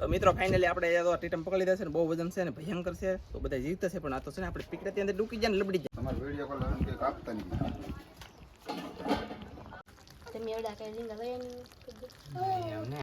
તો મિત્રો ફાઇનલી આપણે તો ટીટમ પકડી દેશે ને બહુ વજન છે ને ભયંકર છે. તો બધા જીતશે છે પણ આ તો છે ને આપણે પીકડે ત્યાં ડૂકી જાય ને લબડી જાય. તમારે વીડિયો કોલ કે કાપતા નહીં. તમે એવડા કઈ રીંગા લઈ એમને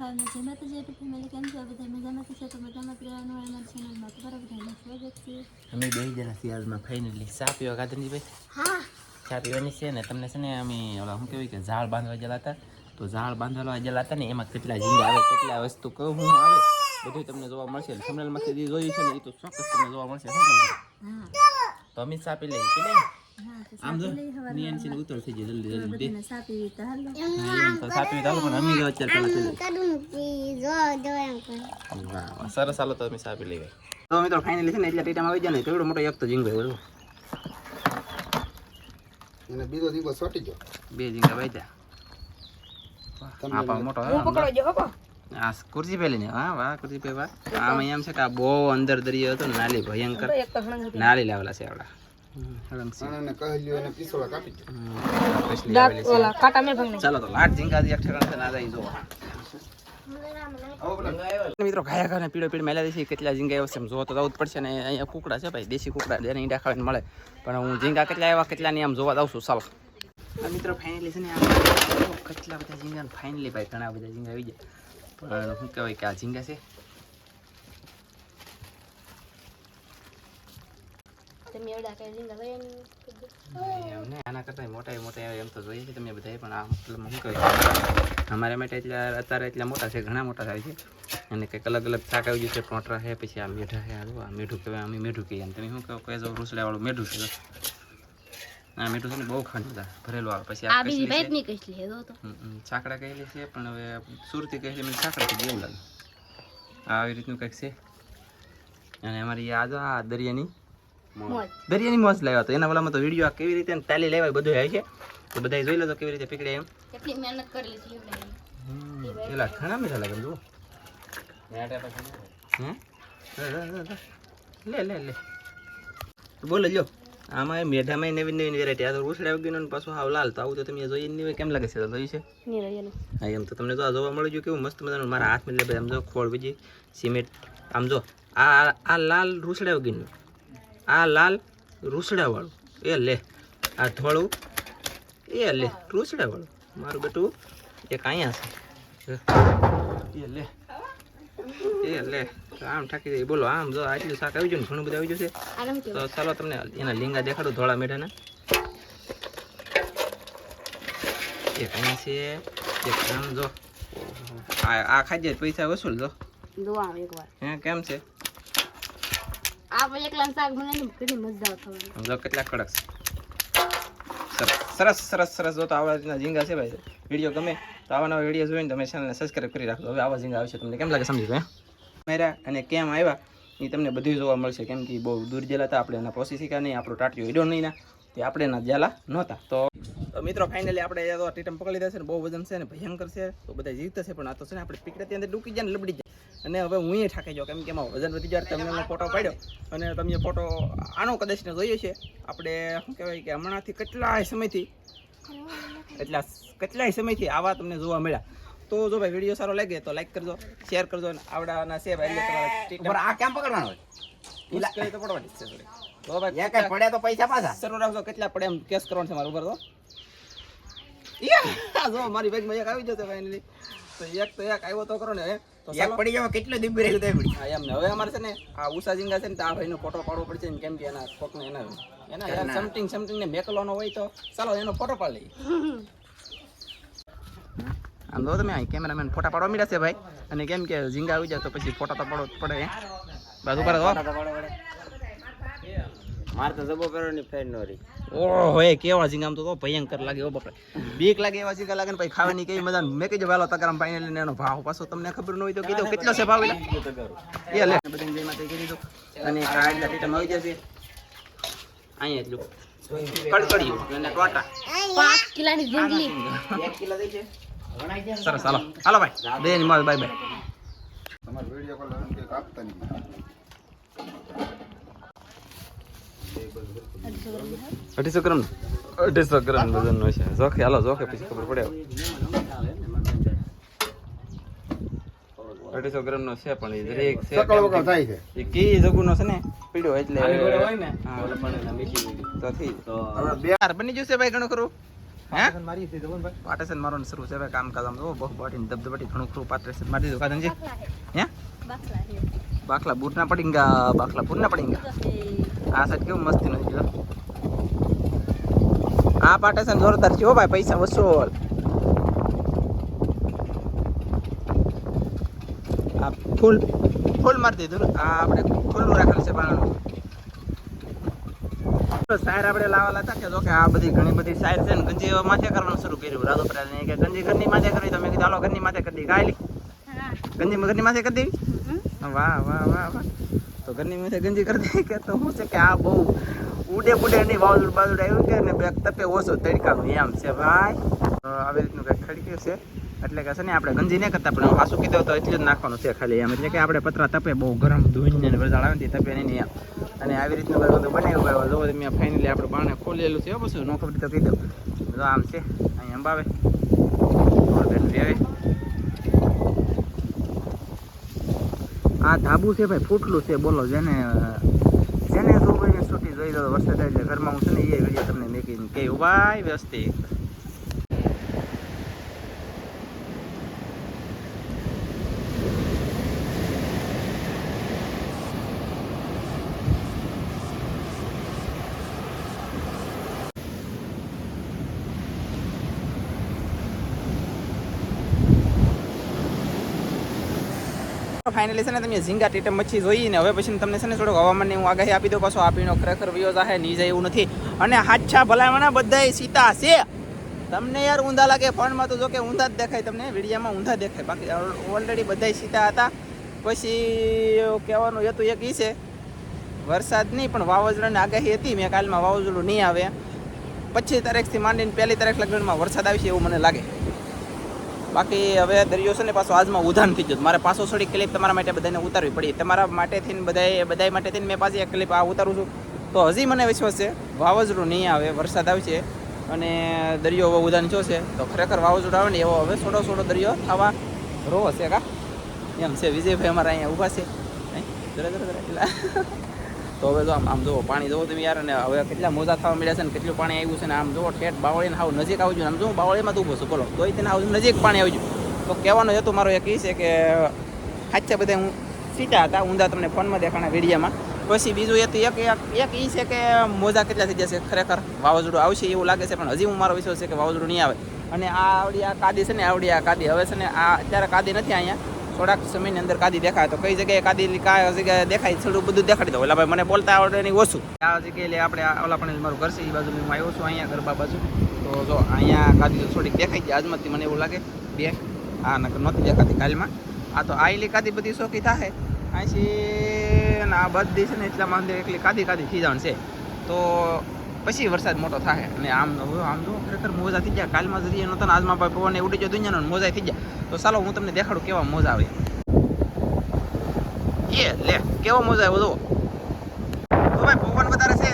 હાલ જે માતાજી યુટ્યુબ કેમ છો બધા મજામાં છે તો મજામાં હોય અમારી ચેનલમાં તો બરાબર સ્વાગત છે. અમે બે જણા સિયાળમાં ફાઇનલી સાપ્યો પીવા ગાંધીભાઈ હા. ચા પીવાની છે ને તમને છે ને અમે ઓલા શું કહેવાય કે ઝાડ બાંધવા ગયેલા હતા, તો ઝાડ બાંધવા ગયેલા હતા ને એમાં કેટલા ઝીંગા આવે, કેટલા વસ્તુ કહું હું આવે બધું તમને જોવા મળશે. થંબનેલમાંથી જે જોયું છે ને એ તો ચોક્કસ તમને જોવા મળશે. શું તો અમે ચા પી લઈએ સાપી ને ઉતર થઈ જાય જલ્દી જલ્દી સાપી તો હાલો તો ચા તો પણ અમે જો સરસ, હાલો તો અમે સાપી લઈએ. તો મિત્રો ફાઇનલી છે ને, એટલે મોટો એક તો જીંગ ભાઈ એને બીજો દીવો સોટી ગયો. બે જીંગા વાઈ આ પણ મોટો હે આ ખુરશી પેલી ને હા વાહ ખુરશી પે વાહ. આમાં એમ છે કે આ બહુ અંદર દરિયો હતો નાલી ભયંકર. નાલી લાવેલા છે આવડા. અને. ચાલો તો લાટ જીંગા એક ઠેકાણે ના જાય જોવો. મિત્રો ખાયા ખાને પીળો પીળ મેલા દેશી કેટલા ઝીંગા આવ્યા છે એમ જોવા તો જવું જ પડશે ને અહીંયા કુકડા છે ભાઈ દેશી કુકડા જેને ઈંડા ખાવાને મળે. પણ હું ઝીંગા કેટલા આવ્યા કેટલા ની આમ જોવા જાઉં છું ચાલો આ મિત્રો ફાઇનલી છે ને કેટલા બધા ઝીંગા ફાઇનલી ભાઈ ઘણા બધા ઝીંગા આવી જાય પણ શું કહેવાય કે આ ઝીંગા છે? આના કરતાં મોટા મોટા એમ તો જોઈએ છે તમે બધાએ પણ આ મતલબ શું કહેવાય અમારા માટે એટલા અત્યારે એટલા મોટા છે ઘણા મોટા થાય છે. અને કંઈક અલગ અલગ શાક આવી ગયું છે પોટરા છે પછી આ મેઢા છે આ મીઠું કહેવાય અમે મીઠું કહીએ તમે શું કહો કહેજો રૂસડાવાળું મેઢું છે આ મીઠું છે ને બહુ ખાંડ બધા ભરેલું આવે. પછી આ બીજી છે. તો. કહેલી છે પણ હવે સુરતી કહેલી મને છાકડા કીધી એવું લાગે. આ આવી રીતનું કંઈક છે. અને અમારી જો આ દરિયાની દરિયાની મોજ લાવ્યા તો એના વાલામાં તો વીડિયો આ કેવી રીતે તાલી લેવાય બધું આવે છે. તો બધાએ જોઈ લેજો તો કેવી રીતે પીકળે એમ. કેટલી મહેનત કરેલી છે એવડા એલા ઘણા મીઠા લાગે જુઓ. લે, લે, લે, લે. લે લે લે. બોલો લ્યો. આમાં એ મેઢામાં નવી નવી વેરાયટી આ તો ઉછળ્યા વગરનો ને પાછું હાવ લાલ તો આવું તો તમે જોઈ નહીં કેમ લાગે છે તો જોઈ છે? હા એમ તો તમને જો આ જોવા મળી ગયું કેવું મસ્ત મજાનું. મારા હાથ હાથમાં ભાઈ આમ જો ખોળ બીજી સિમેન્ટ. આમ જો આ આ લાલ રૂસડા વગરનું. આ લાલ રૂસડાવાળું. એ લે આ ધોળું. એ લે રૂસડાવાળું મારું બેટું એક અહીંયા છે. એ લે. એ લે. આમ ઠાકી દે બોલો આમ જો આટલું શાક આવી ગયું ને ઘણું બધું આવી ગયું છે. તો ચાલો તમને એના લીંગા દેખાડું ધોળા મેઢાના એક અહીંયા છે એક આમ જો. આ આ ખાઈ જાય પૈસા વસૂલ જો. હે કેમ છે? આ એકલા શાક મજા કેટલા કડક છે. સરસ સરસ સરસ જો તો રીતના ઝીંગા છે ભાઈ. વીડિયો ગમે તો આવા નવા વીડિયો જોઈને તમે ચેનલને સબસ્ક્રાઈબ કરી રાખજો. હવે આવા ઝીંગા આવશે. તમને કેમ લાગે સમજી ગયો મેરા અને કેમ આવ્યા એ તમને બધું જોવા મળશે. કેમ કે બહુ દૂર જેલા હતા, આપણે એના પોસી શીખ્યા નહીં, આપણો ટાટિયો હીડો નહીં ના, તે આપણે એના જેલા નહોતા. તો મિત્રો ફાઇનલી આપણે ટીટમ પકડી છે ને, બહુ વજન છે ને, ભયંકર છે. તો બધા જીતશે પણ આ તો છે ને, આપણે પીકડે ત્યાં ડૂકી જાય ને, લબડી જાય અને હવે હું એ થાકી જાઉં કેમ કે એમાં વજન વધી જાય તમે ફોટો પાડ્યો. અને તમે ફોટો આનો કદાચ જોઈએ છે. આપણે શું કહેવાય કે હમણાંથી કેટલાય સમયથી એટલા કેટલાય સમયથી આવા તમને જોવા મળ્યા. તો જો ભાઈ વીડિયો સારો લાગે તો લાઈક કરજો શેર કરજો અને આવડાના ભાઈ એટલે આ કેમ પકડવાનો હોય? તો પડવાની છે તો ભાઈ કઈ પડ્યા તો પૈસા પાછા. શરૂ રાખજો કેટલા પડે એમ કેસ કરવાનો છે મારું ઉપર તો. જો મારી બેગમાં એક આવી જશે ફાઇનલી તો એક તો એક આવ્યો તો કરો ને તો એક પડી જાવ કેટલો દીપ રહેલું તો પડી. હા એમ ને. હવે અમારે છે ને આ ઉષા જીંગા છે ને તો આ ભાઈનો ફોટો પાડવો પડશે ને કેમ કે એના કોકને એના એના યાર સમથિંગ સમથિંગ ને મેકલવાનો હોય તો ચાલો એનો ફોટો પાડ લઈએ. આમ તો તમે અહીં કેમેરામેન ફોટા પાડવા મીડા છે ભાઈ. અને કેમ કે ઝીંગા આવી જાય તો પછી ફોટા તો પાડો. પડે બાજુ પર મારે તો જબો પહેરવાની ફેર ફ્રેન્ડ નો રહી. ઓહો એ કેવા ઝીંગા આમ તો ભયંકર લાગે ઓ બાપરે. બીક લાગે એવા ઝીંગા લાગે ને પછી ખાવાની કઈ મજા મેં કીધું વાલો તકરામ ફાઇનલ લઈને એનો ભાવ પાછો તમને ખબર ન હોય તો કીધું. કેટલો છે ભાવ એટલે એ લે. બધી જઈ માતા કરી દો અને કાઢલા ટીટમ મળી જશે અહીંયા એટલું કડકડિયું અને ટોટા. પાંચ કિલાની જિંદગી એક કિલો દે. છે સરસ હાલો. હાલો ભાઈ. બે ની બાય બાય. તમારો વીડિયો કોલ કાપતા નહીં. અઢીસો ગ્રામ? અઢીસો ગ્રામ વજનનો છે. જોખે હાલો જોખે પછી ખબર પડે અઢીસો ગ્રામ નો છે પણ એ દરેક છે એ કી જગુનો છે ને પીડ્યો એટલે ને. તો થી યાર બની જશે ભાઈ ઘણું ખરું? પાટેશન મારવાનું શરૂ છે ભાઈ કામ જો બહુ બાટીને ધબધબાટી ઘણું ખરું પાટેશન મારી દીધું કાદનજી હે? બાખલા બૂટના પડીંગા બાખલા બૂટના પડીંગા આ સાઈડ કેવું મસ્તી નથી જો આ છે જોરદાર છે ભાઈ પૈસા વસૂલ. આ ફૂલ ફૂલ મારી દીધું. આ આપણે ખુલ્લું રાખેલું છે બારણું. સાયર આપણે લાવેલા હતા કે જો કે આ બધી ઘણી બધી સાયર છે ને ગંજી માથે કરવાનું શરૂ કર્યું. રાધો પરાજને કે ગંજી ઘરની માથે કરવી તો મેં કીધું હાલો ઘરની માથે કરી દઈ ગાયલી. ગંજી ઘરની માથે કરી દેવી. વાહ વાહ વાહ વાહ. તો ઘરની મેં ગંજી કરી દે કે તો શું છે કે આ બહુ ઉડે ઉડે નહીં બાજુ બાજુ આવ્યું કે ને બેક તપે ઓછો તડકાનું એમ છે ભાઈ. આવી રીતનું કંઈક ખડક્યું છે. એટલે કે છે ને આપણે ગંજી નહીં કરતા, પણ આસું કીધું તો એટલું જ નાખવાનું છે ખાલી એમ. એટલે કે આપણે પતરા તપે બહુ ગરમ ધૂઈને વરસાદ આવે તપે નહીં એમ. અને આવી રીતનું બધું બનાવ્યું હોય જો મેં ફાઇનલી આપણે બાણે ખોલેલું છે. પછી નો ખબર તો કહી દઉં. આમ છે, અહીં અંબાવે. આવે આ ધાબુ છે ભાઈ, ફૂટલું છે, બોલો, જેને જેને જોવું એને છૂટી જોઈ દો વરસાદ એટલે ઘરમાં હું છે ને એ વીડિયો તમને મેકીને કહ્યું ભાઈ વ્યસ્તી ફાઇનલી છે ને તમે ઝીંગા ટીટમ મચ્છી જોઈ ને હવે પછી તમને છે ને થોડુંક હવામાનની હું આગાહી આપી દઉં, પાછો આપીનો ખરેખર વિયો જાહે નહીં જાય એવું નથી. અને હાચા ભલામણા બધાય સીતા છે. તમને યાર ઊંધા લાગે ફોનમાં તો જો કે ઊંધા જ દેખાય તમને, વિડીયામાં ઊંધા દેખાય. બાકી ઓલરેડી બધાય સીતા હતા. પછી કહેવાનું હતું એક ઈ છે વરસાદ નહીં પણ વાવાઝોડાની આગાહી હતી, મેં કાલમાં વાવાઝોડું નહીં આવે. પચીસ તારીખથી માંડીને પહેલી તારીખ લગ્નમાં વરસાદ આવશે એવું મને લાગે. બાકી હવે દરિયો છે ને પાછો આજમાં ઉધાન થઈ જતું મારે પાછો થોડી ક્લિપ તમારા માટે બધાને ઉતારવી પડી. તમારા માટે ને બધાય બધાય માટેથી થઈને મેં પાછી એક ક્લિપ આ ઉતારું છું. તો હજી મને વિશ્વાસ છે, વાવાઝોડું નહીં આવે, વરસાદ આવશે અને દરિયો હવે ઉધાન થયો છે, તો ખરેખર વાવાઝોડું આવે ને એવો હવે થોડો થોડો દરિયો થવા રો હશે કા? એમ છે, વિજયભાઈ અમારા અહીંયા ઊભા છે. જરા જરા જરા. તો હવે જો આમ આમ જુઓ, પાણી જોવો તમે યાર, અને હવે કેટલા મોજા થવા મળ્યા છે ને કેટલું પાણી આવ્યું છે ને આમ જુઓ, ઠેઠ બાવળીને આવું નજીક આવજો આમ જુઓ, બાવળીમાં તો છું, બોલો. તોય તેને આવું નજીક પાણી આવજો. તો કહેવાનો હેતુ, મારો એક એ છે કે, સાચા બધા હું સીટા હતા, ઊંધા તમને ફોનમાં દેખાણા વિડીયામાં. પછી બીજું એ તો એક એક એ છે કે, મોજા કેટલા થઈ જશે ખરેખર વાવાઝોડું આવશે એવું લાગે છે, પણ હજી હું મારો વિશ્વાસ છે કે વાવાઝોડું નહીં આવે. અને આ આવડી આ કાદી છે ને, આવડી આ કાદી. હવે છે ને, આ અત્યારે કાદી નથી અહીંયા. થોડાક સમયની અંદર કાદી દેખાય. તો કઈ જગ્યાએ કાદી કયા જગ્યાએ દેખાય, થોડું બધું દેખાડી દો ઓલા ભાઈ મને બોલતા આવડે નહીં, ઓછું. આ જગ્યાએ આપણે ઓલા પણ મારું ઘર છે એ બાજુ હું આવ્યો છું, અહીંયા ગરબા બાજુ. તો જો, અહીંયા કાદી થોડીક દેખાઈ ગઈ, આજમાંથી મને એવું લાગે, બે. આ નકર નહોતી દેખાતી કાલમાં. આ તો આઈલી કાદી બધી શોખી થાય અહીંથી આ બધી છે ને એટલા માંદે એટલી કાદી કાદી થઈ જવાનું છે. તો પછી વરસાદ મોટો થાય અને આમ આમ જો ખરેખર મોજા થઈ ગયા. કાલમાં જરીએ નહોતા આજમાં ભાઈ પવન ઉડી ગયો દુનિયાનો મોજા થઈ ગયા. તો ચાલો, હું તમને દેખાડું કેવા મોજા આવે. એ, લે, કેવો મોજા આવ્યો જો તો ભાઈ પવન વધારે છે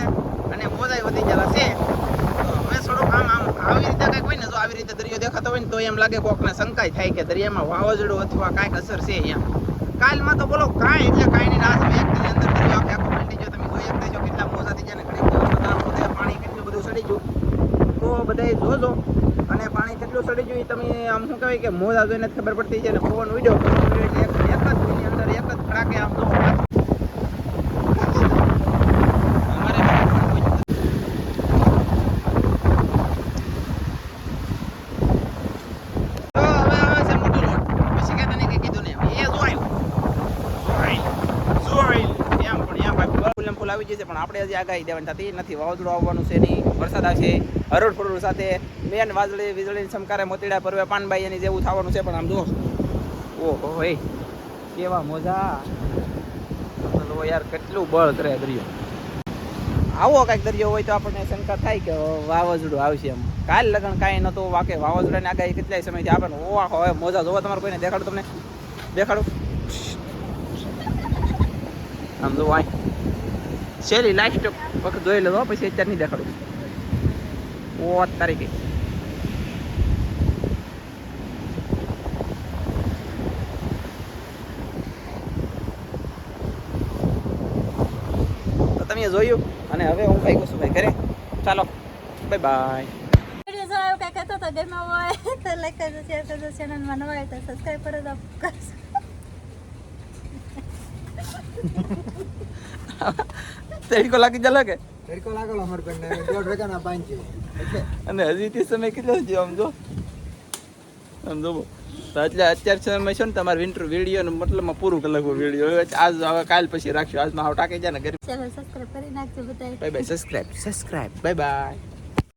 અને મોજા વધી ગયેલા છે. હવે થોડુંક આમ આમ, આવી રીતે કંઈક હોય ને, જો આવી રીતે દરિયો દેખાતો હોય ને, તો એમ લાગે કોકને શંકાય થાય કે દરિયામાં વાવાઝોડું અથવા કાંઈક અસર છે અહીંયા. કાલમાં તો બોલો, કાંઈ એટલે કાંઈ નહીં ના એક અંદર દરિયો આખે આખો પલટી ગયો તમે જોઈ શકતા છો કેટલા મોજા થઈ ગયા ને ઘણી બધી બધા મોજા પાણી કેટલું બધું સડી ગયું તો બધાએ જોજો. અને પાણી કેટલું સડી ગયું તમે આમ શું કહેવાય કે મોજા જોઈને ખબર પડતી છે. ને પવન ઉડ્યો. એક જ અંદર એક જ ખડાકે આમ અમારે પણ કોઈ તો હવે આવે છે મોટો લોટ પછી કે તને કઈ કીધું ને એ જો આવ્યો જોઈલ એમ પણ એમ એમ આવી જશે પણ આપણે હજી આગાહી દેવાની થતી નથી. વાવાઝોડું આવવાનું છે નહીં. વરસાદ આવશે. હરોડ ફરોડ સાથે મેન વાજળી વીજળી ચમકારે મોતીડા પરવે પાનબાઈ એની જેવું થવાનું છે, પણ આમ જો ઓહો, હે. કેવા મોજા. યાર, કેટલું બળ કરે દરિયો. આવો કાંઈક દરિયો હોય તો આપણને શંકા થાય કે વાવાઝોડું આવશે એમ. કાલ લગન કાંઈ નહોતું, વાકે વાવાઝોડાની આગાહી કેટલાય સમયથી આપે ને ઓવા હવે મોજા જોવા તમારે કોઈને દેખાડું તમને? દેખાડું. આમ જો શેલી લાસ્ટ વખત જોઈ લેજો પછી અત્યારે નહીં દેખાડું. ઓ તારીખે. તો તમે જોયું? અને હવે હું કઈ છું ભાઈ ઘરે. ચાલો બાય બાય કહેતો તો ગમ્યો હોય તો લાઈક કરજો શેર કરજો ચેનલમાં નવા હોય તો સબસ્ક્રાઈબ કરો તો તડકો લાગી ચાલો કે તડકો લાગેલો અમારે બેન દોઢ વાગ્યાના પાંચ છે અને હજી તે સમય કેટલો છે આમ જો? આમ જો તો એટલે અત્યાર સમય છે ને તમારે વિન્ટર વીડિયો મતલબમાં પૂરું કલાકનું વીડિયો હવે આજ હવે કાલ પછી રાખશું. આજમાં આવ ટાકી જાય ને ગરીબ સબસ્ક્રાઇબ કરી નાખજો બધાય bye bye subscribe subscribe bye bye